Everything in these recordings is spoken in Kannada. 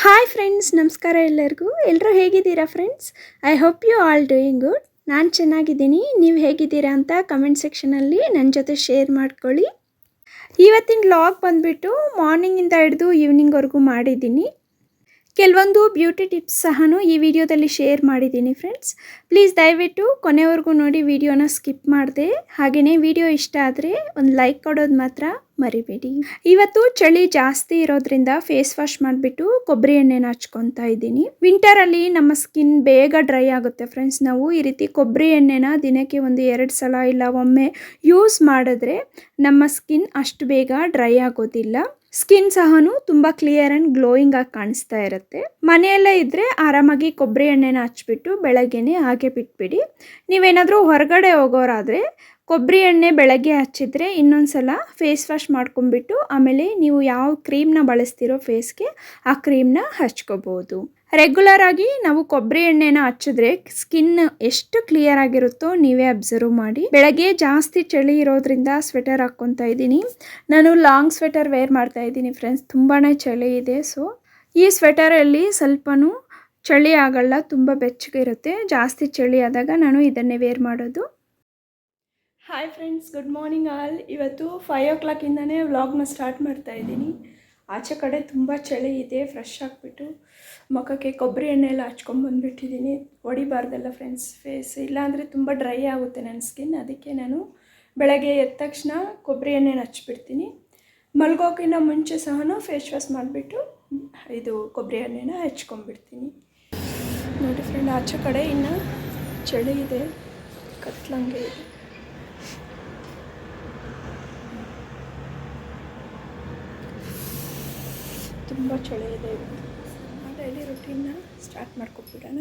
ಹಾಯ್ ಫ್ರೆಂಡ್ಸ್ ನಮಸ್ಕಾರ ಎಲ್ಲರಿಗೂ. ಎಲ್ಲರೂ ಹೇಗಿದ್ದೀರಾ friends I hope you all doing good ನಾನು ಚೆನ್ನಾಗಿದ್ದೀನಿ. ನೀವು ಹೇಗಿದ್ದೀರಾ ಅಂತ ಕಮೆಂಟ್ ಸೆಕ್ಷನಲ್ಲಿ ನನ್ನ ಜೊತೆ ಶೇರ್ ಮಾಡ್ಕೊಳ್ಳಿ. ಇವತ್ತಿನ ಲಾಗ್ ಬಂದುಬಿಟ್ಟು ಮಾರ್ನಿಂಗಿಂದ ಹಿಡಿದು ಈವ್ನಿಂಗ್ವರೆಗೂ ಮಾಡಿದ್ದೀನಿ. ಕೆಲವೊಂದು ಬ್ಯೂಟಿ ಟಿಪ್ಸ್ ಸಹ ಈ ವಿಡಿಯೋದಲ್ಲಿ ಶೇರ್ ಮಾಡಿದ್ದೀನಿ ಫ್ರೆಂಡ್ಸ್ ಪ್ಲೀಸ್ ದಯವಿಟ್ಟು ಕೊನೆವರೆಗೂ ನೋಡಿ ವಿಡಿಯೋನ ಸ್ಕಿಪ್ ಮಾಡಿದೆ. ಹಾಗೆಯೇ ವಿಡಿಯೋ ಇಷ್ಟ ಆದರೆ ಒಂದು ಲೈಕ್ ಕೊಡೋದು ಮಾತ್ರ ಮರಿಬೇಡಿ. ಇವತ್ತು ಚಳಿ ಜಾಸ್ತಿ ಇರೋದ್ರಿಂದ ಫೇಸ್ ವಾಶ್ ಮಾಡಿಬಿಟ್ಟು ಕೊಬ್ಬರಿ ಎಣ್ಣೆನ ಹಚ್ಕೊತಾ ಇದ್ದೀನಿ. ವಿಂಟರಲ್ಲಿ ನಮ್ಮ ಸ್ಕಿನ್ ಬೇಗ ಡ್ರೈ ಆಗುತ್ತೆ ಫ್ರೆಂಡ್ಸ್ ನಾವು ಈ ರೀತಿ ಕೊಬ್ಬರಿ ಎಣ್ಣೆನ ದಿನಕ್ಕೆ ಒಂದು ಎರಡು ಸಲ ಇಲ್ಲ ಒಮ್ಮೆ ಯೂಸ್ ಮಾಡಿದ್ರೆ ನಮ್ಮ ಸ್ಕಿನ್ ಅಷ್ಟು ಬೇಗ ಡ್ರೈ ಆಗೋದಿಲ್ಲ. ಸ್ಕಿನ್ ಸಹನು ತುಂಬ ಕ್ಲಿಯರ್ ಆ್ಯಂಡ್ ಗ್ಲೋಯಿಂಗ್ ಆಗಿ ಕಾಣಿಸ್ತಾ ಇರುತ್ತೆ. ಮನೆಯಲ್ಲೇ ಇದ್ದರೆ ಆರಾಮಾಗಿ ಕೊಬ್ಬರಿ ಎಣ್ಣೆನ ಹಚ್ಬಿಟ್ಟು ಬೆಳಗ್ಗೆನೆ ಹಾಗೆ ಬಿಟ್ಬಿಡಿ. ನೀವೇನಾದರೂ ಹೊರಗಡೆ ಹೋಗೋರಾದರೆ ಕೊಬ್ಬರಿ ಎಣ್ಣೆ ಬೆಳಗ್ಗೆ ಹಚ್ಚಿದ್ರೆ ಇನ್ನೊಂದು ಸಲ ಫೇಸ್ ವಾಶ್ ಮಾಡ್ಕೊಂಬಿಟ್ಟು ಆಮೇಲೆ ನೀವು ಯಾವ ಕ್ರೀಮ್ನ ಬಳಸ್ತಿರೋ ಫೇಸ್ಗೆ ಆ ಕ್ರೀಮ್ನ ಹಚ್ಕೋಬೋದು. ರೆಗ್ಯುಲರ್ ಆಗಿ ನಾವು ಕೊಬ್ಬರಿ ಎಣ್ಣೆನ ಹಚ್ಚಿದ್ರೆ ಸ್ಕಿನ್ ಎಷ್ಟು ಕ್ಲಿಯರ್ ಆಗಿರುತ್ತೋ ನೀವೇ ಅಬ್ಸರ್ವ್ ಮಾಡಿ. ಬೆಳಗ್ಗೆ ಜಾಸ್ತಿ ಚಳಿ ಇರೋದ್ರಿಂದ ಸ್ವೆಟರ್ ಹಾಕ್ಕೊತಾ ಇದ್ದೀನಿ. ನಾನು ಲಾಂಗ್ ಸ್ವೆಟರ್ ವೇರ್ ಮಾಡ್ತಾ ಇದ್ದೀನಿ ಫ್ರೆಂಡ್ಸ್ ತುಂಬಾ ಚಳಿ ಇದೆ ಸೊ ಈ ಸ್ವೆಟರಲ್ಲಿ ಸ್ವಲ್ಪನೂ ಚಳಿ ಆಗಲ್ಲ, ತುಂಬ ಬೆಚ್ಚಗೆ ಇರುತ್ತೆ. ಜಾಸ್ತಿ ಚಳಿ ಆದಾಗ ನಾನು ಇದನ್ನೇ ವೇರ್ ಮಾಡೋದು. Hi friends good morning all ಇವತ್ತು ಫೈವ್ ಓ ಕ್ಲಾಕಿಂದನೇ ವ್ಲಾಗ್ನ ಸ್ಟಾರ್ಟ್ ಮಾಡ್ತಾ ಇದ್ದೀನಿ. ಆಚೆ ಕಡೆ ತುಂಬ ಚಳಿ ಇದೆ ಫ್ರೆಶ್ ಆಗಿಬಿಟ್ಟು. ಮುಖಕ್ಕೆ ಕೊಬ್ಬರಿ ಎಣ್ಣೆ ಎಲ್ಲ ಹಚ್ಕೊಂಬಂದ್ಬಿಟ್ಟಿದ್ದೀನಿ ಹೊಡಿಬಾರ್ದಲ್ಲ ಫ್ರೆಂಡ್ಸ್ ಫೇಸ್ ಇಲ್ಲಾಂದರೆ ತುಂಬ ಡ್ರೈ ಆಗುತ್ತೆ ನನ್ನ ಸ್ಕಿನ್ ಅದಕ್ಕೆ ನಾನು ಬೆಳಗ್ಗೆ ಎದ್ದ ತಕ್ಷಣ ಕೊಬ್ಬರಿ ಎಣ್ಣೆನ ಹಚ್ಬಿಡ್ತೀನಿ. ಮಲ್ಗೋಕ್ಕಿಂತ ಮುಂಚೆ ಸಹ ಫೇಸ್ ವಾಶ್ ಮಾಡಿಬಿಟ್ಟು ಇದು ಕೊಬ್ಬರಿ ಎಣ್ಣೆನ ಹಚ್ಕೊಂಡ್ಬಿಡ್ತೀನಿ. ನೋಡಿ ಫ್ರೆಂಡ್ ಆಚೆ ಕಡೆ ಇನ್ನು ಚಳಿ ಇದೆ, ಕತ್ಲಂಗೆ ಇದೆ. ತುಂಬ ಚಳಿ ಇದೆ. ಡೈಲಿ ರುಟೀನ್ನ ಸ್ಟಾರ್ಟ್ ಮಾಡ್ಕೊಬಿಡೋಣ.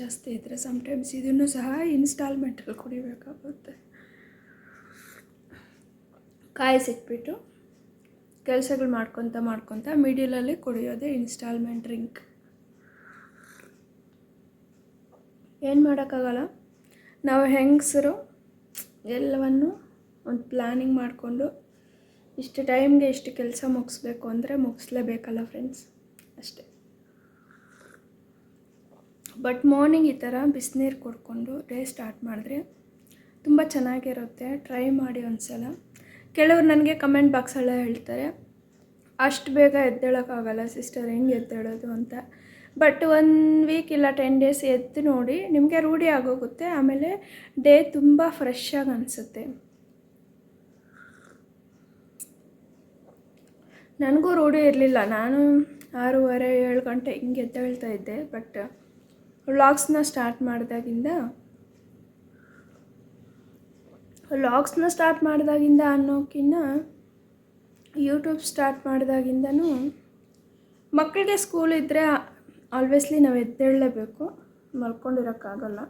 ಜಾಸ್ತಿ ಇದ್ದರೆ ಸಮ್ಟೈಮ್ಸ್ ಇದನ್ನು ಸಹ ಇನ್ಸ್ಟಾಲ್ಮೆಂಟಲ್ಲಿ ಕುಡಿಬೇಕಾಗುತ್ತೆ. ಕಾಯಿಸಿಟ್ಬಿಟ್ಟು ಕೆಲಸಗಳು ಮಾಡ್ಕೊತ ಮಾಡ್ಕೊತ ಮಿಡಿಲಲ್ಲಿ ಕುಡಿಯೋದೇ ಇನ್ಸ್ಟಾಲ್ಮೆಂಟ್ ಡ್ರಿಂಕ್ ಏನು ಮಾಡೋಕ್ಕಾಗಲ್ಲ? ನಾವು ಹೆಂಗಸರು ಎಲ್ಲವನ್ನು ಒಂದು ಪ್ಲ್ಯಾನಿಂಗ್ ಮಾಡಿಕೊಂಡು ಇಷ್ಟು ಟೈಮ್ಗೆ ಇಷ್ಟು ಕೆಲಸ ಮುಗಿಸ್ಬೇಕು ಅಂದರೆ ಮುಗಿಸ್ಲೇಬೇಕಲ್ಲ ಫ್ರೆಂಡ್ಸ್ ಅಷ್ಟೇ. ಬಟ್ ಮಾರ್ನಿಂಗ್ ಈ ಥರ ಬಿಸಿನೀರು ಕೊಡ್ಕೊಂಡು ಡೇ ಸ್ಟಾರ್ಟ್ ಮಾಡಿದ್ರೆ ತುಂಬ ಚೆನ್ನಾಗಿರುತ್ತೆ. ಟ್ರೈ ಮಾಡಿ ಒಂದು ಸಲ ಕೆಲವರು ನನಗೆ ಕಮೆಂಟ್ ಬಾಕ್ಸಲ್ಲ ಹೇಳ್ತಾರೆ. ಅಷ್ಟು ಬೇಗ ಎದ್ದೇಳೋಕ್ಕಾಗಲ್ಲ ಸಿಸ್ಟರ್ ಹೆಂಗೆ ಎದ್ದೇಳೋದು ಅಂತ. ಬಟ್ ಒನ್ ವೀಕ್ ಇಲ್ಲ ಟೆನ್ ಡೇಸ್ ಎದ್ದು ನೋಡಿ ನಿಮಗೆ ರೂಢಿ ಆಗೋಗುತ್ತೆ. ಆಮೇಲೆ ಡೇ ತುಂಬ ಫ್ರೆಶ್ ಆಗಿ ಅನಿಸುತ್ತೆ. ನನಗೂ ರೂಢಿ ಇರಲಿಲ್ಲ. ನಾನು ಆರೂವರೆ ಏಳು ಗಂಟೆ ಹಿಂಗೆ ಎದ್ದೇಳ್ತಾ ಇದ್ದೆ. ಬಟ್ ವ್ಲಾಗ್ಸ್ನ ಸ್ಟಾರ್ಟ್ ಮಾಡಿದಾಗಿಂದ ವ್ಲಾಗ್ಸ್ನ ಸ್ಟಾರ್ಟ್ ಮಾಡಿದಾಗಿಂದ ಅನ್ನೋಕ್ಕಿನ್ನ ಯೂಟ್ಯೂಬ್ ಸ್ಟಾರ್ಟ್ ಮಾಡಿದಾಗಿಂದನೂ ಮಕ್ಕಳಿಗೆ ಸ್ಕೂಲ್ ಇದ್ದರೆ ಆಲ್ವಿಯಸ್ಲಿ ನಾವು ಎದ್ದೇಳಲೇಬೇಕು. ಮಲ್ಕೊಂಡಿರೋಕ್ಕಾಗಲ್ಲ.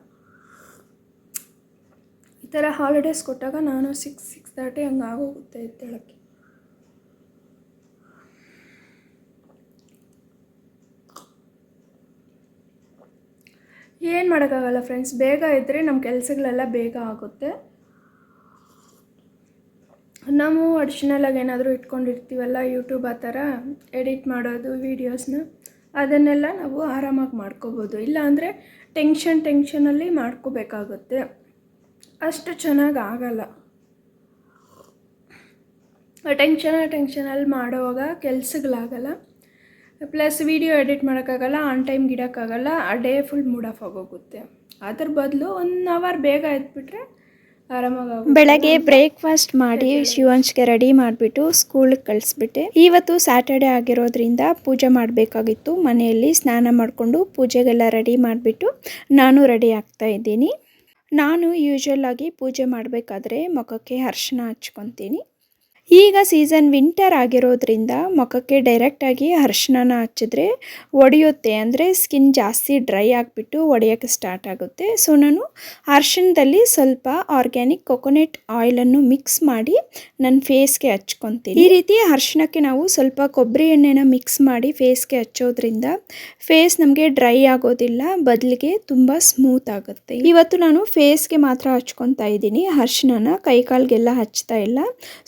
ಈ ಥರ ಹಾಲಿಡೇಸ್ ಕೊಟ್ಟಾಗ ನಾನು ಸಿಕ್ಸ್ ಸಿಕ್ಸ್ ತರ್ಟಿ ಹಂಗೆ ಆಗೋಗುತ್ತೆ ಎದ್ದೇಳಕ್ಕೆ. ಏನು ಮಾಡೋಕ್ಕಾಗಲ್ಲ ಫ್ರೆಂಡ್ಸ್ ಬೇಗ ಇದ್ದರೆ ನಮ್ಮ ಕೆಲಸಗಳೆಲ್ಲ ಬೇಗ ಆಗುತ್ತೆ. ನಾವು ಅಡಿಷ್ನಲಾಗಿ ಏನಾದರೂ ಇಟ್ಕೊಂಡಿರ್ತೀವಲ್ಲ ಯೂಟ್ಯೂಬ್ ಆ ಥರ ಎಡಿಟ್ ಮಾಡೋದು ವೀಡಿಯೋಸ್ನ ಅದನ್ನೆಲ್ಲ ನಾವು ಆರಾಮಾಗಿ ಮಾಡ್ಕೋಬೋದು. ಇಲ್ಲಾಂದರೆ ಟೆನ್ಷನ್ ಟೆನ್ಷನಲ್ಲಿ ಮಾಡ್ಕೋಬೇಕಾಗುತ್ತೆ. ಅಷ್ಟು ಚೆನ್ನಾಗಿ ಆಗಲ್ಲ. ಟೆನ್ಷನ್ ಟೆನ್ಷನಲ್ಲಿ ಮಾಡೋವಾಗ ಕೆಲಸಗಳಾಗಲ್ಲ. ಪ್ಲಸ್ ವಿಡಿಯೋ ಎಡಿಟ್ ಮಾಡೋಕ್ಕಾಗಲ್ಲ ಆನ್ ಟೈಮ್ಗೆ ಇಡೋಕ್ಕಾಗಲ್ಲ ಆ ಡೇ ಫುಲ್ ಮೂಡ್ ಆಫ್ ಆಗೋಗುತ್ತೆ. ಅದ್ರ ಬದಲು ಒನ್ ಅವರ್ ಬೇಗ ಎದ್ಬಿಟ್ರೆ ಆರಾಮಾಗಿ ಬೆಳಗ್ಗೆ ಬ್ರೇಕ್ಫಾಸ್ಟ್ ಮಾಡಿ ಶಿವಂಶ್ಗೆ ರೆಡಿ ಮಾಡಿಬಿಟ್ಟು ಸ್ಕೂಲಿಗೆ ಕಳಿಸ್ಬಿಟ್ಟೆ. ಇವತ್ತು ಸ್ಯಾಟರ್ಡೆ ಆಗಿರೋದ್ರಿಂದ ಪೂಜೆ ಮಾಡಬೇಕಾಗಿತ್ತು. ಮನೆಯಲ್ಲಿ ಸ್ನಾನ ಮಾಡಿಕೊಂಡು ಪೂಜೆಗೆಲ್ಲ ರೆಡಿ ಮಾಡಿಬಿಟ್ಟು ನಾನು ರೆಡಿ ಆಗ್ತಾ ಇದ್ದೀನಿ. ನಾನು ಯೂಶ್ವಲ್ ಆಗಿ ಪೂಜೆ ಮಾಡಬೇಕಾದ್ರೆ ಮುಖಕ್ಕೆ ಅರ್ಶನ ಹಚ್ಕೊತೀನಿ. ಈಗ ಸೀಸನ್ ವಿಂಟರ್ ಆಗಿರೋದ್ರಿಂದ ಮುಖಕ್ಕೆ ಡೈರೆಕ್ಟಾಗಿ ಅರ್ಶಿನ ಹಚ್ಚಿದ್ರೆ ಒಡೆಯುತ್ತೆ. ಅಂದರೆ ಸ್ಕಿನ್ ಜಾಸ್ತಿ ಡ್ರೈ ಆಗಿಬಿಟ್ಟು ಒಡೆಯೋಕ್ಕೆ ಸ್ಟಾರ್ಟ್ ಆಗುತ್ತೆ. ಸೊ ನಾನು ಅರ್ಶಿಣದಲ್ಲಿ ಸ್ವಲ್ಪ ಆರ್ಗ್ಯಾನಿಕ್ ಕೊಕೊನೆಟ್ ಆಯಿಲನ್ನು ಮಿಕ್ಸ್ ಮಾಡಿ ನನ್ನ ಫೇಸ್ಗೆ ಹಚ್ಕೊತೀನಿ. ಈ ರೀತಿ ಅರ್ಶಿಣಕ್ಕೆ ನಾವು ಸ್ವಲ್ಪ ಕೊಬ್ಬರಿ ಎಣ್ಣೆನ ಮಿಕ್ಸ್ ಮಾಡಿ ಫೇಸ್ಗೆ ಹಚ್ಚೋದ್ರಿಂದ ಫೇಸ್ ನಮಗೆ ಡ್ರೈ ಆಗೋದಿಲ್ಲ, ಬದಲಿಗೆ ತುಂಬ ಸ್ಮೂತ್ ಆಗುತ್ತೆ. ಇವತ್ತು ನಾನು ಫೇಸ್ಗೆ ಮಾತ್ರ ಹಚ್ಕೊತಾ ಇದ್ದೀನಿ. ಅರ್ಶಿಣನ ಕೈಕಾಲ್ಗೆಲ್ಲ ಹಚ್ತಾ ಇಲ್ಲ.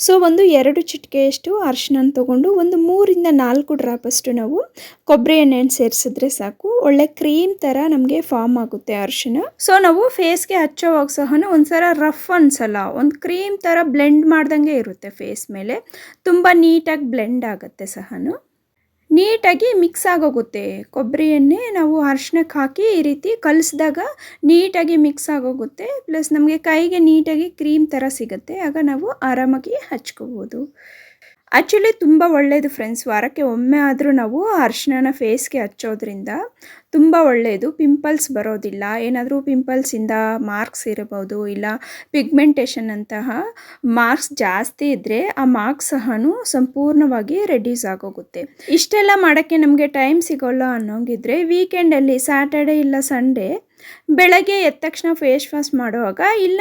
ಸೊ ಒಂದು ಎರಡು ಚಿಟಿಕೆಯಷ್ಟು ಅರಿಶಿಣನ ತಗೊಂಡು ಒಂದು ಮೂರಿಂದ ನಾಲ್ಕು ಡ್ರಾಪಷ್ಟು ನಾವು ಕೊಬ್ಬರಿ ಎಣ್ಣೆಯನ್ನು ಸೇರಿಸಿದ್ರೆ ಸಾಕು. ಒಳ್ಳೆ ಕ್ರೀಮ್ ಥರ ನಮಗೆ ಫಾರ್ಮ್ ಆಗುತ್ತೆ ಅರಿಶಿಣ. ಸೊ ನಾವು ಫೇಸ್ಗೆ ಹಚ್ಚೋವಾಗ ಸಹ ಒಂದ್ಸಲ ರಫ್ ಅನ್ಸಲ್ಲ, ಒಂದು ಕ್ರೀಮ್ ಥರ ಬ್ಲೆಂಡ್ ಮಾಡ್ದಂಗೆ ಇರುತ್ತೆ ಫೇಸ್ ಮೇಲೆ. ತುಂಬ ನೀಟಾಗಿ ಬ್ಲೆಂಡ್ ಆಗುತ್ತೆ ಸಹನು. ನೀಟಾಗಿ ಮಿಕ್ಸ್ ಆಗೋಗುತ್ತೆ. ಕೊಬ್ಬರಿ ಎಣ್ಣೆ ನಾವು ಅರ್ಶಿನಕ್ಕೆ ಹಾಕಿ ಈ ರೀತಿ ಕಲಸಿದಾಗ ನೀಟಾಗಿ ಮಿಕ್ಸ್ ಆಗೋಗುತ್ತೆ. ಪ್ಲಸ್ ನಮಗೆ ಕೈಗೆ ನೀಟಾಗಿ ಕ್ರೀಮ್ ಥರ ಸಿಗುತ್ತೆ. ಆಗ ನಾವು ಆರಾಮಾಗಿ ಹಚ್ಕೋಬೋದು. ಆ್ಯಕ್ಚುಲಿ ತುಂಬ ಒಳ್ಳೆಯದು ಫ್ರೆಂಡ್ಸ್ ವಾರಕ್ಕೆ ಒಮ್ಮೆ ಆದರೂ ನಾವು ಅರ್ಶಿನ ಫೇಸ್ಗೆ ಹಚ್ಚೋದ್ರಿಂದ ತುಂಬ ಒಳ್ಳೆಯದು ಪಿಂಪಲ್ಸ್ ಬರೋದಿಲ್ಲ. ಏನಾದರೂ ಪಿಂಪಲ್ಸಿಂದ ಮಾರ್ಕ್ಸ್ ಇರಬಹುದು, ಇಲ್ಲ ಪಿಗ್ಮೆಂಟೇಷನ್ ಅಂತಹ ಮಾರ್ಕ್ಸ್ ಜಾಸ್ತಿ ಇದ್ದರೆ ಆ ಮಾರ್ಕ್ಸ್ ಸಹ ಸಂಪೂರ್ಣವಾಗಿ ರೆಡ್ಯೂಸ್ ಆಗೋಗುತ್ತೆ. ಇಷ್ಟೆಲ್ಲ ಮಾಡೋಕ್ಕೆ ನಮಗೆ ಟೈಮ್ ಸಿಗೋಲ್ಲ ಅನ್ನೋಂಗಿದ್ರೆ ವೀಕೆಂಡಲ್ಲಿ ಸ್ಯಾಟರ್ಡೆ ಇಲ್ಲ ಸಂಡೇ ಬೆಳಗ್ಗೆ ಎದ್ದ ತಕ್ಷಣ ಫೇಸ್ ವಾಶ್ ಮಾಡುವಾಗ, ಇಲ್ಲ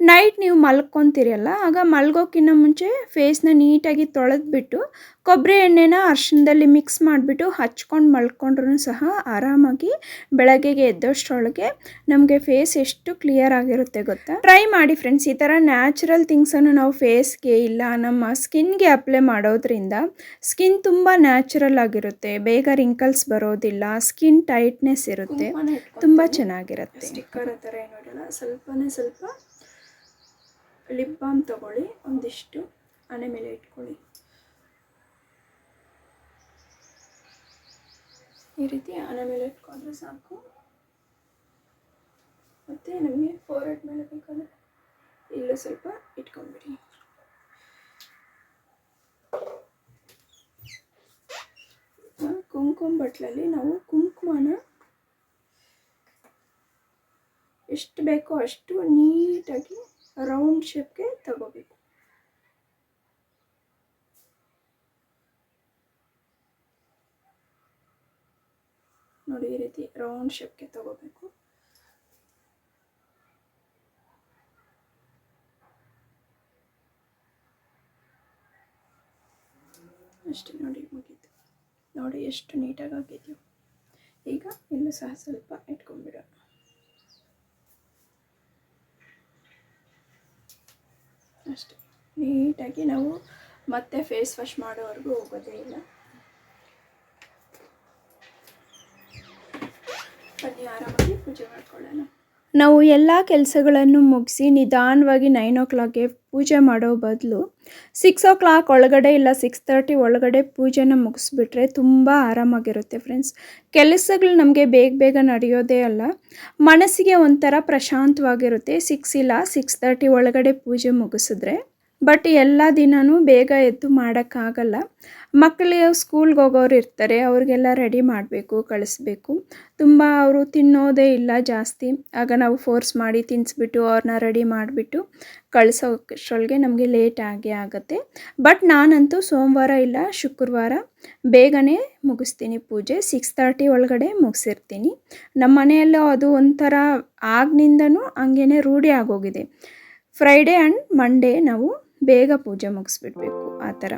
ನೈಟ್ ನೀವು ಮಲ್ಕೊತೀರಲ್ಲ ಆಗ ಮಲ್ಗೋಕ್ಕಿಂತ ಮುಂಚೆ ಫೇಸ್ನ ನೀಟಾಗಿ ತೊಳೆದ್ಬಿಟ್ಟು ಕೊಬ್ಬರಿ ಎಣ್ಣೆನ ಅರ್ಶಿನದಲ್ಲಿ ಮಿಕ್ಸ್ ಮಾಡಿಬಿಟ್ಟು ಹಚ್ಕೊಂಡು ಮಲ್ಕೊಂಡ್ರೂ ಸಹ ಆರಾಮಾಗಿ ಬೆಳಗ್ಗೆಗೆ ಎದ್ದಷ್ಟರೊಳಗೆ ನಮಗೆ ಫೇಸ್ ಎಷ್ಟು ಕ್ಲಿಯರ್ ಆಗಿರುತ್ತೆ ಗೊತ್ತಾ? ಟ್ರೈ ಮಾಡಿ ಫ್ರೆಂಡ್ಸ್ ಈ ಥರ ನ್ಯಾಚುರಲ್ ಥಿಂಗ್ಸನ್ನು ನಾವು ಫೇಸ್ಗೆ ಇಲ್ಲ ನಮ್ಮ ಸ್ಕಿನ್ಗೆ ಅಪ್ಲೈ ಮಾಡೋದ್ರಿಂದ ಸ್ಕಿನ್ ತುಂಬ ನ್ಯಾಚುರಲ್ ಆಗಿರುತ್ತೆ. ಬೇಗ ರಿಂಕಲ್ಸ್ ಬರೋದಿಲ್ಲ ಸ್ಕಿನ್ ಟೈಟ್ನೆಸ್ ಇರುತ್ತೆ. ತುಂಬ ಚೆನ್ನಾಗಿರುತ್ತೆ. ಸ್ಟಿಕ್ಕರ್ ಥರ ಏನು ಸ್ವಲ್ಪನೇ ಸ್ವಲ್ಪ ಲಿಪ್ ಬಾಮ್ ತಗೊಳ್ಳಿ. ಒಂದಿಷ್ಟು ಹಣೆ ಮೇಲೆ ಇಟ್ಕೊಳ್ಳಿ. ಈ ರೀತಿ ಆನೆ ಮೇಲೆ ಇಟ್ಕೊಂಡ್ರೆ ಸಾಕು. ಮತ್ತು ನಮಗೆ ಫೋರ್ ಮೇಲೆ ಬೇಕಾದರೆ ಇಲ್ಲೂ ಸ್ವಲ್ಪ ಇಟ್ಕೊಂಡ್ಬಿಡಿ. ಕುಂಕುಮ ಬಟ್ಲಲ್ಲಿ ನಾವು ಕುಂಕುಮನ ಎಷ್ಟು ಬೇಕೋ ಅಷ್ಟು ನೀಟಾಗಿ ರೌಂಡ್ ಶೇಪ್ಗೆ ತಗೋಬೇಕು. ನೋಡಿ ಈ ರೀತಿ ರೌಂಡ್ ಶೇಪ್ಗೆ ತಗೋಬೇಕು. ಅಷ್ಟೇ ನೋಡಿ ಮುಗೀತು. ನೋಡಿ ಎಷ್ಟು ನೀಟಾಗಿ ಆಗಿದೆಯೋ ಈಗ ಇಲ್ಲೂ ಸಹ ಸ್ವಲ್ಪ ಇಟ್ಕೊಂಡ್ಬಿಡೋಣ. ಅಷ್ಟೇ. ನೀಟಾಗಿ ನಾವು ಮತ್ತೆ ಫೇಸ್ ವಾಶ್ ಮಾಡೋವರೆಗೂ ಹೋಗೋದೇ ಇಲ್ಲ. ನಾವು ಎಲ್ಲ ಕೆಲಸಗಳನ್ನು ಮುಗಿಸಿ ನಿಧಾನವಾಗಿ ನೈನ್ ಓ ಕ್ಲಾಕ್ಗೆ ಪೂಜೆ ಮಾಡೋ ಬದಲು ಸಿಕ್ಸ್ ಓ ಕ್ಲಾಕ್ ಒಳಗಡೆ ಇಲ್ಲ ಸಿಕ್ಸ್ ತರ್ಟಿ ಒಳಗಡೆ ಪೂಜೆನ ಮುಗಿಸ್ಬಿಟ್ರೆ ತುಂಬ ಆರಾಮಾಗಿರುತ್ತೆ ಫ್ರೆಂಡ್ಸ್ ಕೆಲಸಗಳು ನಮಗೆ ಬೇಗ ಬೇಗ ನಡೆಯೋದೇ ಅಲ್ಲ, ಮನಸ್ಸಿಗೆ ಒಂಥರ ಪ್ರಶಾಂತವಾಗಿರುತ್ತೆ. ಸಿಕ್ಸ್ ಇಲ್ಲ ಸಿಕ್ಸ್ ತರ್ಟಿ ಒಳಗಡೆ ಪೂಜೆ ಮುಗಿಸಿದ್ರೆ. ಬಟ್ ಎಲ್ಲ ದಿನವೂ ಬೇಗ ಎದ್ದು ಮಾಡೋಕ್ಕಾಗಲ್ಲ. ಮಕ್ಕಳು ಸ್ಕೂಲ್ಗೆ ಹೋಗೋರು ಇರ್ತಾರೆ, ಅವ್ರಿಗೆಲ್ಲ ರೆಡಿ ಮಾಡಬೇಕು, ಕಳಿಸ್ಬೇಕು. ತುಂಬ ಅವರು ತಿನ್ನೋದೇ ಇಲ್ಲ ಜಾಸ್ತಿ. ಆಗ ನಾವು ಫೋರ್ಸ್ ಮಾಡಿ ತಿನ್ನಿಸ್ಬಿಟ್ಟು ಅವ್ರನ್ನ ರೆಡಿ ಮಾಡಿಬಿಟ್ಟು ಕಳಿಸೋಷ್ಟರೊಳಗೆ ನಮಗೆ ಲೇಟ್ ಆಗೇ ಆಗುತ್ತೆ. ಬಟ್ ನಾನಂತೂ ಸೋಮವಾರ ಇಲ್ಲ, ಶುಕ್ರವಾರ ಬೇಗನೆ ಮುಗಿಸ್ತೀನಿ ಪೂಜೆ. ಸಿಕ್ಸ್ ತರ್ಟಿ ಒಳಗಡೆ ಮುಗಿಸಿರ್ತೀನಿ. ನಮ್ಮ ಮನೆಯಲ್ಲೂ ಅದು ಒಂಥರ ಆಗ್ನಿಂದನೂ ಹಂಗೇ ರೂಢಿ ಆಗೋಗಿದೆ. ಫ್ರೈಡೇ ಆ್ಯಂಡ್ ಮಂಡೇ ನಾವು ಬೇಗ ಪೂಜೆ ಮುಗಿಸ್ಬಿಡ್ಬೇಕು ಆ ಥರ.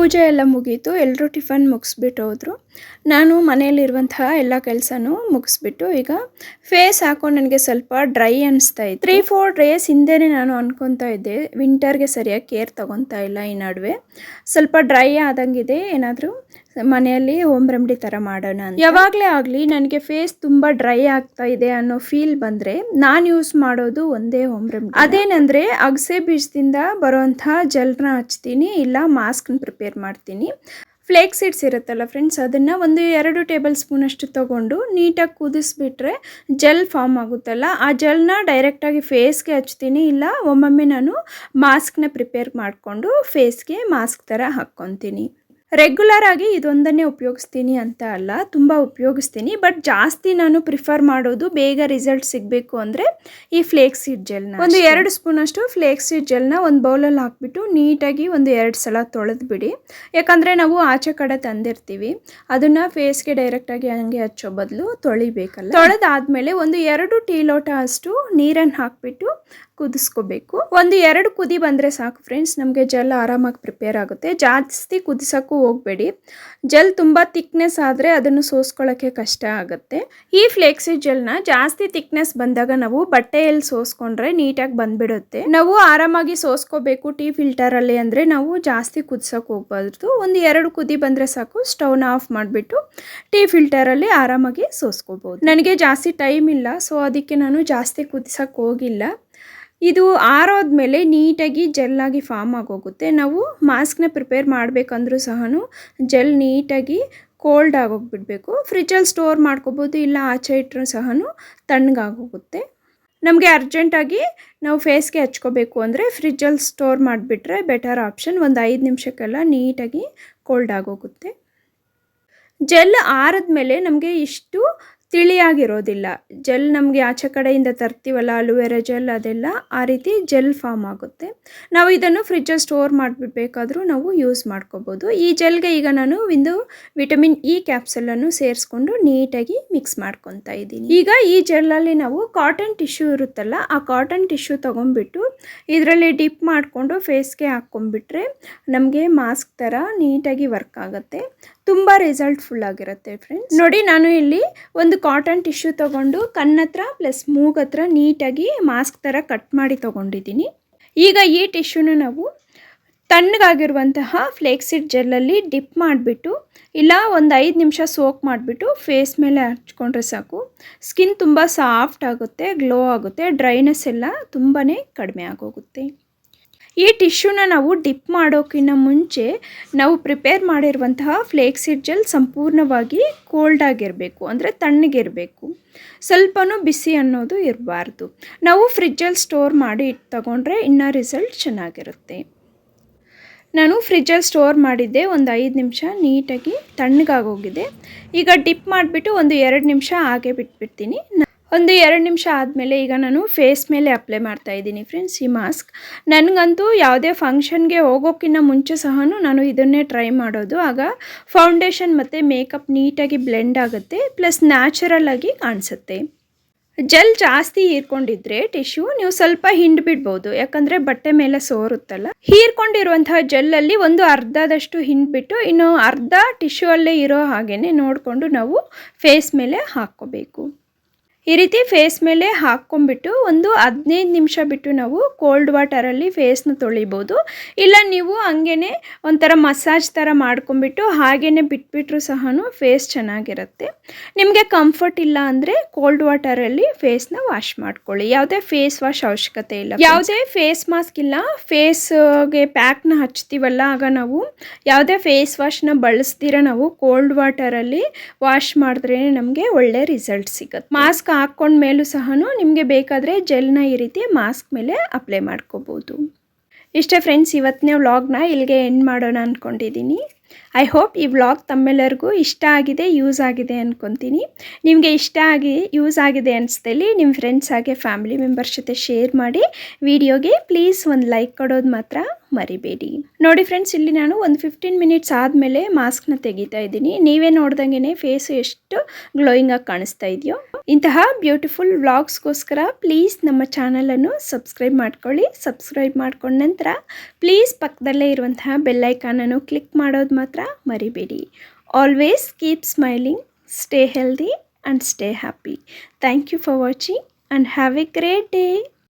ಪೂಜೆ ಎಲ್ಲ ಮುಗೀತು ಎಲ್ಲರೂ ಟಿಫನ್ ಮುಗಿಸ್ಬಿಟ್ಟು ಹೋದರು. ನಾನು ಮನೆಯಲ್ಲಿರುವಂತಹ ಎಲ್ಲ ಕೆಲಸನೂ ಮುಗಿಸ್ಬಿಟ್ಟು ಈಗ ಫೇಸ್ ಹಾಕೊಂಡು ನನಗೆ ಸ್ವಲ್ಪ ಡ್ರೈ ಅನಿಸ್ತಾ ಇತ್ತು. ತ್ರೀ ಫೋರ್ ಡೇಸ್ ಹಿಂದೆನೇ ನಾನು ಅನ್ಕೊತಾ ಇದ್ದೆ ವಿಂಟರ್ಗೆ ಸರಿಯಾಗಿ ಕೇರ್ ತಗೊತಾ ಇಲ್ಲ ಈ ನಡುವೆ. ಸ್ವಲ್ಪ ಡ್ರೈ ಆದಂಗಿದೆ, ಏನಾದರೂ ಮನೆಯಲ್ಲಿ ಹೋಮ್ ರೆಮಿಡಿ ಥರ ಮಾಡೋಣ ಅಂತ. ಯಾವಾಗಲೇ ಆಗಲಿ ನನಗೆ ಫೇಸ್ ತುಂಬ ಡ್ರೈ ಆಗ್ತಾ ಇದೆ ಅನ್ನೋ ಫೀಲ್ ಬಂದರೆ ನಾನು ಯೂಸ್ ಮಾಡೋದು ಒಂದೇ ಹೋಮ್ ರೆಮಿಡಿ ಅದೇನೆಂದರೆ ಅಗಸೆ ಬೀಜದಿಂದ ಬರುವಂಥ ಜೆಲ್ನ ಹಚ್ತೀನಿ, ಇಲ್ಲ ಮಾಸ್ಕ್ನ ಪ್ರಿಪೇರ್ ಮಾಡ್ತೀನಿ. ಫ್ಲೇಕ್ ಸೀಡ್ಸ್ ಇರುತ್ತಲ್ಲ ಫ್ರೆಂಡ್ಸ್, ಅದನ್ನು ಒಂದು ಎರಡು ಟೇಬಲ್ ಸ್ಪೂನಷ್ಟು ತೊಗೊಂಡು ನೀಟಾಗಿ ಕುದಿಸ್ಬಿಟ್ರೆ ಜೆಲ್ ಫಾರ್ಮ್ ಆಗುತ್ತಲ್ಲ, ಆ ಜೆಲ್ನ ಡೈರೆಕ್ಟಾಗಿ ಫೇಸ್ಗೆ ಹಚ್ತೀನಿ, ಇಲ್ಲ ಒಮ್ಮೊಮ್ಮೆ ನಾನು ಮಾಸ್ಕ್ನ ಪ್ರಿಪೇರ್ ಮಾಡಿಕೊಂಡು ಫೇಸ್ಗೆ ಮಾಸ್ಕ್ ಥರ ಹಾಕ್ಕೊತೀನಿ. ರೆಗ್ಯುಲರ್ ಆಗಿ ಇದೊಂದನ್ನೇ ಉಪಯೋಗಿಸ್ತೀನಿ ಅಂತ ಅಲ್ಲ ತುಂಬ ಉಪಯೋಗಿಸ್ತೀನಿ. ಬಟ್ ಜಾಸ್ತಿ ನಾನು ಪ್ರಿಫರ್ ಮಾಡೋದು ಬೇಗ ರಿಸಲ್ಟ್ ಸಿಗಬೇಕು ಅಂದರೆ ಈ ಫ್ಲೇಕ್ಸ್ ಸೀಡ್ ಜೆಲ್ನ ಒಂದು ಎರಡು ಸ್ಪೂನಷ್ಟು ಫ್ಲೇಕ್ಸ್ ಸೀಡ್ ಜೆಲ್ನ ಒಂದು ಬೌಲಲ್ಲಿ ಹಾಕ್ಬಿಟ್ಟು ನೀಟಾಗಿ ಒಂದು ಎರಡು ಸಲ ತೊಳೆದ್ಬಿಡಿ. ಯಾಕಂದರೆ ನಾವು ಆಚೆ ಕಡೆ ತಂದಿರ್ತೀವಿ. ಅದನ್ನು ಫೇಸ್ಗೆ ಡೈರೆಕ್ಟಾಗಿ ಹಂಗೆ ಹಚ್ಚೋ ಬದಲು ತೊಳಿಬೇಕಲ್ಲ. ತೊಳೆದಾದ್ಮೇಲೆ ಒಂದು ಎರಡು ಟೀ ಲೋಟ ಅಷ್ಟು ನೀರನ್ನು ಹಾಕ್ಬಿಟ್ಟು ಕುದಿಸ್ಕೋಬೇಕು. ಒಂದು ಎರಡು ಕುದಿ ಬಂದರೆ ಸಾಕು ಫ್ರೆಂಡ್ಸ್ ನಮಗೆ ಜೆಲ್ ಆರಾಮಾಗಿ ಪ್ರಿಪೇರ್ ಆಗುತ್ತೆ. ಜಾಸ್ತಿ ಕುದಿಸೋಕ್ಕೂ ಹೋಗಬೇಡಿ. ಜೆಲ್ ತುಂಬ ತಿಕ್ನೆಸ್ ಆದರೆ ಅದನ್ನು ಸೋಸ್ಕೊಳ್ಳೋಕ್ಕೆ ಕಷ್ಟ ಆಗುತ್ತೆ. ಈ ಫ್ಲೆಕ್ಸಿ ಜೆಲ್ನ ಜಾಸ್ತಿ ತಿಕ್ನೆಸ್ ಬಂದಾಗ ನಾವು ಬಟ್ಟೆಯಲ್ಲಿ ಸೋಸ್ಕೊಂಡ್ರೆ ನೀಟಾಗಿ ಬಂದ್ಬಿಡುತ್ತೆ. ನಾವು ಆರಾಮಾಗಿ ಸೋಸ್ಕೋಬೇಕು ಟೀ ಫಿಲ್ಟರಲ್ಲಿ ಅಂದರೆ ನಾವು ಜಾಸ್ತಿ ಕುದಿಸೋಕೆ ಹೋಗ್ಬಾರ್ದು. ಒಂದು ಎರಡು ಕುದಿ ಬಂದರೆ ಸಾಕು ಸ್ಟವ್ನ ಆಫ್ ಮಾಡಿಬಿಟ್ಟು ಟೀ ಫಿಲ್ಟರಲ್ಲಿ ಆರಾಮಾಗಿ ಸೋಸ್ಕೋಬೋದು. ನನಗೆ ಜಾಸ್ತಿ ಟೈಮ್ ಇಲ್ಲ ಸೊ ಅದಕ್ಕೆ ನಾನು ಜಾಸ್ತಿ ಕುದಿಸೋಕೆ ಹೋಗಿಲ್ಲ. ಇದು ಆರೋದ್ಮೇಲೆ ನೀಟಾಗಿ ಜೆಲ್ಲಾಗಿ ಫಾರ್ಮ್ ಆಗೋಗುತ್ತೆ. ನಾವು ಮಾಸ್ಕ್ನ ಪ್ರಿಪೇರ್ ಮಾಡಬೇಕಂದ್ರೂ ಸಹ ಜೆಲ್ ನೀಟಾಗಿ ಕೋಲ್ಡ್ ಆಗೋಗ್ಬಿಡಬೇಕು. ಫ್ರಿಜ್ಜಲ್ಲಿ ಸ್ಟೋರ್ ಮಾಡ್ಕೋಬೋದು, ಇಲ್ಲ ಆಚೆ ಇಟ್ಟರೂ ಸಹ ತಣ್ಣಗಾಗೋಗುತ್ತೆ. ನಮಗೆ ಅರ್ಜೆಂಟಾಗಿ ನಾವು ಫೇಸ್ಗೆ ಹಚ್ಕೋಬೇಕು ಅಂದರೆ ಫ್ರಿಜ್ಜಲ್ಲಿ ಸ್ಟೋರ್ ಮಾಡಿಬಿಟ್ರೆ ಬೆಟರ್ ಆಪ್ಷನ್ ಒಂದು ಐದು ನಿಮಿಷಕ್ಕೆಲ್ಲ ನೀಟಾಗಿ ಕೋಲ್ಡ್ ಆಗೋಗುತ್ತೆ. ಜೆಲ್ ಆರಿದ್ಮೇಲೆ ನಮಗೆ ಇಷ್ಟು ತಿಳಿಯಾಗಿರೋದಿಲ್ಲ. ಜೆಲ್ ನಮಗೆ ಆಚೆ ಕಡೆಯಿಂದ ತರ್ತೀವಲ್ಲ, ಅಲುವೆರಾ ಜೆಲ್ ಅದೆಲ್ಲ, ಆ ರೀತಿ ಜೆಲ್ ಫಾರ್ಮ್ ಆಗುತ್ತೆ. ನಾವು ಇದನ್ನು ಫ್ರಿಜ್ಜಲ್ಲಿ ಸ್ಟೋರ್ ಮಾಡಿಬಿಡ್ಬೇಕಾದ್ರೂ ನಾವು ಯೂಸ್ ಮಾಡ್ಕೋಬೋದು. ಈ ಜೆಲ್ಗೆ ಈಗ ನಾನು ಒಂದು ವಿಟಮಿನ್ ಇ ಕ್ಯಾಪ್ಸಲನ್ನು ಸೇರಿಸ್ಕೊಂಡು ನೀಟಾಗಿ ಮಿಕ್ಸ್ ಮಾಡ್ಕೊತಾ ಇದ್ದೀನಿ. ಈಗ ಈ ಜೆಲ್ಲಲ್ಲಿ ನಾವು ಕಾಟನ್ ಟಿಶ್ಯೂ ಇರುತ್ತಲ್ಲ, ಆ ಕಾಟನ್ ಟಿಶ್ಯೂ ತೊಗೊಂಡ್ಬಿಟ್ಟು ಇದರಲ್ಲಿ ಡಿಪ್ ಮಾಡಿಕೊಂಡು ಫೇಸ್ಗೆ ಹಾಕ್ಕೊಂಡ್ಬಿಟ್ರೆ ನಮಗೆ ಮಾಸ್ಕ್ ಥರ ನೀಟಾಗಿ ವರ್ಕ್ ಆಗುತ್ತೆ. ತುಂಬ ರಿಸಲ್ಟ್ಫುಲ್ ಆಗಿರುತ್ತೆ ಫ್ರೆಂಡ್ಸ್ ನೋಡಿ, ನಾನು ಇಲ್ಲಿ ಒಂದು ಕಾಟನ್ ಟಿಶ್ಯೂ ತಗೊಂಡು ಕಣ್ಣತ್ರ ಪ್ಲಸ್ ಮೂಗತ್ರ ನೀಟಾಗಿ ಮಾಸ್ಕ್ ಥರ ಕಟ್ ಮಾಡಿ ತೊಗೊಂಡಿದ್ದೀನಿ. ಈಗ ಈ ಟಿಶ್ಯೂನ ನಾವು ತಣ್ಣಗಾಗಿರುವಂತಹ ಫ್ಲೇಕ್ಸಿಡ್ ಜೆಲ್ಲಲ್ಲಿ ಡಿಪ್ ಮಾಡಿಬಿಟ್ಟು, ಇಲ್ಲ ಒಂದು ಐದು ನಿಮಿಷ ಸೋಕ್ ಮಾಡಿಬಿಟ್ಟು ಫೇಸ್ ಮೇಲೆ ಹಚ್ಕೊಂಡ್ರೆ ಸಾಕು. ಸ್ಕಿನ್ ತುಂಬ ಸಾಫ್ಟ್ ಆಗುತ್ತೆ ಗ್ಲೋ ಆಗುತ್ತೆ ಡ್ರೈನೆಸ್ ಎಲ್ಲ ತುಂಬಾ ಕಡಿಮೆ ಆಗೋಗುತ್ತೆ. ಈ ಟಿಶ್ಯೂನ ನಾವು ಡಿಪ್ ಮಾಡೋಕ್ಕಿಂತ ಮುಂಚೆ ನಾವು ಪ್ರಿಪೇರ್ ಮಾಡಿರುವಂತಹ ಫ್ಲೇಕ್ಸಿಡ್ ಜೆಲ್ ಸಂಪೂರ್ಣವಾಗಿ ಕೋಲ್ಡ್ ಆಗಿರಬೇಕು, ಅಂದರೆ ತಣ್ಣಗಿರಬೇಕು. ಸ್ವಲ್ಪನೂ ಬಿಸಿ ಅನ್ನೋದು ಇರಬಾರ್ದು. ನಾವು ಫ್ರಿಜ್ಜಲ್ಲಿ ಸ್ಟೋರ್ ಮಾಡಿ ಇಟ್ಟು ತಗೊಂಡ್ರೆ ಇನ್ನೂ ರಿಸಲ್ಟ್ ಚೆನ್ನಾಗಿರುತ್ತೆ. ನಾನು ಫ್ರಿಜ್ಜಲ್ಲಿ ಸ್ಟೋರ್ ಮಾಡಿದ್ದೆ ಒಂದು ಐದು ನಿಮಿಷ ನೀಟಾಗಿ ತಣ್ಣಗಾಗೋಗಿದೆ. ಈಗ ಡಿಪ್ ಮಾಡಿಬಿಟ್ಟು ಒಂದು ಎರಡು ನಿಮಿಷ ಹಾಗೆ ಬಿಟ್ಬಿಡ್ತೀನಿ. ಒಂದು ಎರಡು ನಿಮಿಷ ಆದಮೇಲೆ ಈಗ ನಾನು ಫೇಸ್ ಮೇಲೆ ಅಪ್ಲೈ ಮಾಡ್ತಾ ಇದ್ದೀನಿ ಫ್ರೆಂಡ್ಸ್ ಈ ಮಾಸ್ಕ್ ನನಗಂತೂ ಯಾವುದೇ ಫಂಕ್ಷನ್ಗೆ ಹೋಗೋಕ್ಕಿಂತ ಮುಂಚೆ ಸಹ ನಾನು ಇದನ್ನೇ ಟ್ರೈ ಮಾಡೋದು. ಆಗ ಫೌಂಡೇಶನ್ ಮತ್ತು ಮೇಕಪ್ ನೀಟಾಗಿ ಬ್ಲೆಂಡ್ ಆಗುತ್ತೆ ಪ್ಲಸ್ ನ್ಯಾಚುರಲ್ ಆಗಿ ಕಾಣಿಸುತ್ತೆ. ಜೆಲ್ ಜಾಸ್ತಿ ಹೀರ್ಕೊಂಡಿದ್ರೆ ಟಿಶ್ಯೂ ನೀವು ಸ್ವಲ್ಪ ಹಿಂಡ್ಬಿಡ್ಬೋದು ಯಾಕಂದರೆ ಬಟ್ಟೆ ಮೇಲೆ ಸೋರುತ್ತಲ್ಲ. ಹೀರ್ಕೊಂಡಿರುವಂತಹ ಜೆಲ್ಲಲ್ಲಿ ಒಂದು ಅರ್ಧದಷ್ಟು ಹಿಂಡ್ಬಿಟ್ಟು ಇನ್ನು ಅರ್ಧ ಟಿಶ್ಯೂ ಅಲ್ಲೇ ಇರೋ ಹಾಗೆಯೇ ನೋಡಿಕೊಂಡು ನಾವು ಫೇಸ್ ಮೇಲೆ ಹಾಕ್ಕೋಬೇಕು. ಈ ರೀತಿ ಫೇಸ್ ಮೇಲೆ ಹಾಕ್ಕೊಂಬಿಟ್ಟು ಒಂದು ಹದಿನೈದು ನಿಮಿಷ ಬಿಟ್ಟು ನಾವು ಕೋಲ್ಡ್ ವಾಟರಲ್ಲಿ ಫೇಸ್ನ ತೊಳಿಬೋದು. ಇಲ್ಲ ನೀವು ಹಂಗೇ ಒಂಥರ ಮಸಾಜ್ ಥರ ಮಾಡ್ಕೊಂಬಿಟ್ಟು ಹಾಗೇ ಬಿಟ್ಬಿಟ್ರು ಸಹ ಫೇಸ್ ಚೆನ್ನಾಗಿರುತ್ತೆ. ನಿಮಗೆ ಕಂಫರ್ಟ್ ಇಲ್ಲ ಅಂದರೆ ಕೋಲ್ಡ್ ವಾಟರಲ್ಲಿ ಫೇಸ್ನ ವಾಶ್ ಮಾಡ್ಕೊಳ್ಳಿ. ಯಾವುದೇ ಫೇಸ್ ವಾಶ್ ಅವಶ್ಯಕತೆ ಇಲ್ಲ ಯಾವುದೇ ಫೇಸ್ ಮಾಸ್ಕ್ ಇಲ್ಲ. ಫೇಸ್ಗೆ ಪ್ಯಾಕ್ನ ಹಚ್ತೀವಲ್ಲ, ಆಗ ನಾವು ಯಾವುದೇ ಫೇಸ್ ವಾಶ್ನ ಬಳಸ್ತೀರ ನಾವು ಕೋಲ್ಡ್ ವಾಟರಲ್ಲಿ ವಾಶ್ ಮಾಡಿದ್ರೆ ನಮಗೆ ಒಳ್ಳೆ ರಿಸಲ್ಟ್ ಸಿಗುತ್ತೆ. ಮಾಸ್ಕ್ ಹಾಕ್ಕೊಂಡ ಮೇಲೂ ಸಹ ನಿಮಗೆ ಬೇಕಾದರೆ ಜೆಲ್ನ ಈ ರೀತಿ ಮಾಸ್ಕ್ ಮೇಲೆ ಅಪ್ಲೈ ಮಾಡ್ಕೋಬೋದು. ಇಷ್ಟೇ ಫ್ರೆಂಡ್ಸ್ ಇವತ್ತಿನ ವ್ಲಾಗ್ನ ಇಲ್ಲಿಗೆ ಎಂಡ್ ಮಾಡೋಣ ಅಂದ್ಕೊಂಡಿದ್ದೀನಿ ಐ ಹೋಪ್ ಈ ವ್ಲಾಗ್ ತಮ್ಮೆಲ್ಲರಿಗೂ ಇಷ್ಟ ಆಗಿದೆ, ಯೂಸ್ ಆಗಿದೆ ಅಂದ್ಕೊತೀನಿ ನಿಮಗೆ ಇಷ್ಟ ಆಗಿ, ಯೂಸ್ ಆಗಿದೆ ಅನಿಸ್ದಲ್ಲಿ ನಿಮ್ಮ ಫ್ರೆಂಡ್ಸ್ ಹಾಗೆ ಫ್ಯಾಮಿಲಿ ಮೆಂಬರ್ಸ್ ಜೊತೆ ಶೇರ್ ಮಾಡಿ. ವಿಡಿಯೋಗೆ ಪ್ಲೀಸ್ ಒಂದು ಲೈಕ್ ಕೊಡೋದು ಮಾತ್ರ. ಮರಿಬೇಡಿ. ನೋಡಿ ಫ್ರೆಂಡ್ಸ್ ಇಲ್ಲಿ ನಾನು ಒಂದು ಫಿಫ್ಟೀನ್ ಮಿನಿಟ್ಸ್ ಆದಮೇಲೆ ಮಾಸ್ಕ್ನ ತೆಗಿತಾ ಇದ್ದೀನಿ. ನೀವೇ ನೋಡ್ದಂಗೆ ಫೇಸ್ ಎಷ್ಟು ಗ್ಲೋಯಿಂಗ್ ಆಗಿ ಕಾಣಿಸ್ತಾ ಇದೆಯೋ. ಇಂತಹ ಬ್ಯೂಟಿಫುಲ್ ವ್ಲಾಗ್ಸ್ಗೋಸ್ಕರ ಪ್ಲೀಸ್ ನಮ್ಮ ಚಾನಲನ್ನು ಸಬ್ಸ್ಕ್ರೈಬ್ ಮಾಡ್ಕೊಳ್ಳಿ. ಸಬ್ಸ್ಕ್ರೈಬ್ ಮಾಡ್ಕೊಂಡ ನಂತರ ಪ್ಲೀಸ್ ಪಕ್ಕದಲ್ಲೇ ಇರುವಂತಹ ಬೆಲ್ಲೈಕಾನನ್ನು ಕ್ಲಿಕ್ ಮಾಡೋದು ಮಾತ್ರ ಮರಿಬೇಡಿ. Always keep smiling stay healthy and stay happy thank you for watching and have a great day